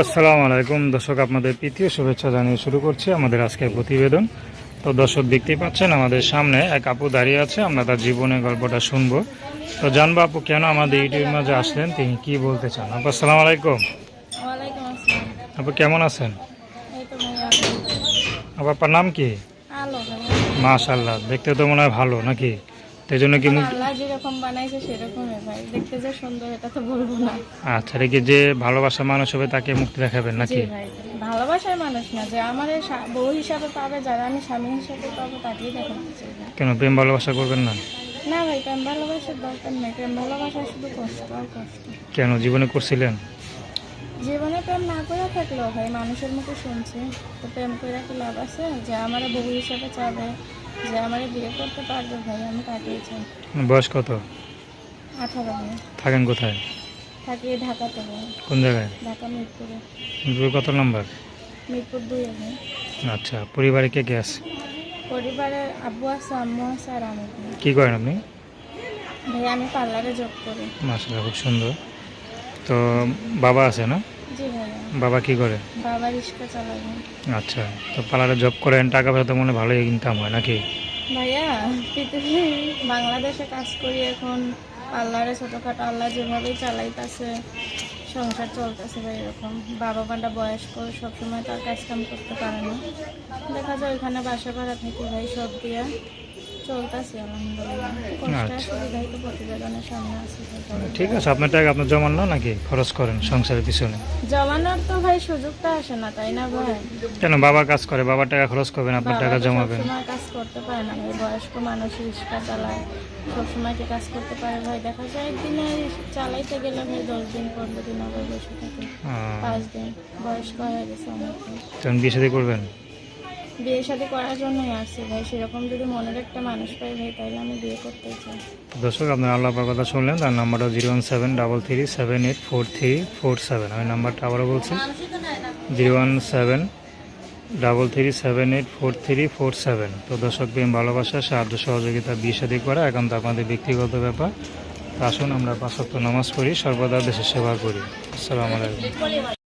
আসসালামু আলাইকুম। দর্শক আপনাদের তৃতীয় শুভেচ্ছা জানিয়ে শুরু করছি আমাদের আজকের প্রতিবেদন। তো দর্শক দেখতেই পাচ্ছেন আমাদের সামনে এক আপু দাঁড়িয়ে আছে আমরা তার জীবনের গল্পটা শুনব। তো জানব আপু কেন আমাদের ইউটিউবের মাঝে আসলেন তিনি কি বলতে চান? আপু আসসালামু আলাইকুম। আপু কেমন আছেন? আপু আপনার নাম কি? মাশাল্লাহ দেখতে তো মনে হয় ভালো নাকি? সেই জন্য কি আল্লাহ যেরকম বানাইছে সেরকমই ভাই। দেখতে যে সুন্দর এটা তো বলব না। আচ্ছা রেখে যে ভালোবাসা মানুষ হবে তাকে মুক্তি দেখাবেন নাকি? ভাই ভালোবাসার মানুষ না যে আমার এই বউ হিসাবে পাবে যারা আমি স্বামী হিসাবে পাবো তাকেই দেখাতে চাই। কেন প্রেম ভালোবাসা করবেন না? না ভাই প্রেম ভালোবাসার দরকার নেই। প্রেম ভালোবাসা শুধু কষ্ট আর কষ্ট। কেন জীবনে করছিলেন? জীবনে প্রেম না করে থাকলেও ভাই মানুষের মুখে শুনছি। তো প্রেম করে কি লাভ আছে? যে আমার বউ হিসাবে চাবে যে আমার বিয়ে করতে পারবে ভাই আমি তাকেই চাই বয়স কত? আঠারো থাকেন কোথায়? থাকি ঢাকাতে ভাই। কোন জায়গায়? ঢাকা মিরপুরে। দুই কত নম্বর? মিরপুর দুই আমি আচ্ছা পরিবারে কে কে আছে? পরিবারে আব্বু আছে আম্মু আছে আর আমি। কি করেন আপনি? ভাই আমি পার্লারে জব করি। মাসাল্লাহ খুব সুন্দর। তো বাবা আছে না? জি ভাইয়া। বাবা কি করে? বাবা রিক্সা ভাই। আচ্ছা তো পার্লারে জব করেন টাকা পয়সা তো মনে ভালোই ইনকাম হয় নাকি? ভাইয়া পৃথিবী বাংলাদেশে কাজ করি এখন পার্লারে ছোটোখাটো আল্লাহ যেভাবেই চালাইতেছে সংসার চলতেছে ভাই এরকম। বাবা মাটা বয়স্ক সবসময় তার কাজ কাম করতে পারে না। দেখা যায় ওইখানে বাসা ভাড়া থেকে ভাই সব দিয়া। চলতেছে আচ্ছা। আছে ঠিক আছে আপনার টাকা আপনার জমান না নাকি খরচ করেন সংসারের পিছনে? জমানোর তো ভাই সুযোগটা আসে না তাই না ভাই? কেন বাবা কাজ করে বাবার টাকা খরচ করবেন আপনার টাকা জমাবেন? কাজ করতে পারে না বয়স্ক মানুষ রিক্সা চালায় সবসময় কি কাজ করতে পারে ভাই? দেখা যায় একদিনে চালাইতে গেলে ভাই দশ দিন পনেরো দিন আবার বসে থাকে পাঁচ দিন বয়স্ক হয়ে গেছে অনেক তখন বিয়ে করবেন? বিয়ে শাদী করার জন্যই আসছি ভাই। সেরকম যদি মনের একটা মানুষ পাই ভাই, তাহলে আমি বিয়ে করতে চাই। দর্শক, আপনার আল্লাহ পাক কথা শুনলেন, তার নাম্বারটা zero one seven double three seven eight four three four seven. আমি নাম্বারটা আবারও বলছি, zero one seven double three seven eight four three four seven. তো দর্শক, প্রেম, ভালোবাসা, সাহায্য, সহযোগিতা, বিয়ে শাদী করা এখন তো আপনাদের ব্যক্তিগত ব্যাপার। আসুন, আমরা পাঁচক্ত নামাজ পড়ি, সর্বদা দেশের সেবা করি। আসসালামু আলাইকুম।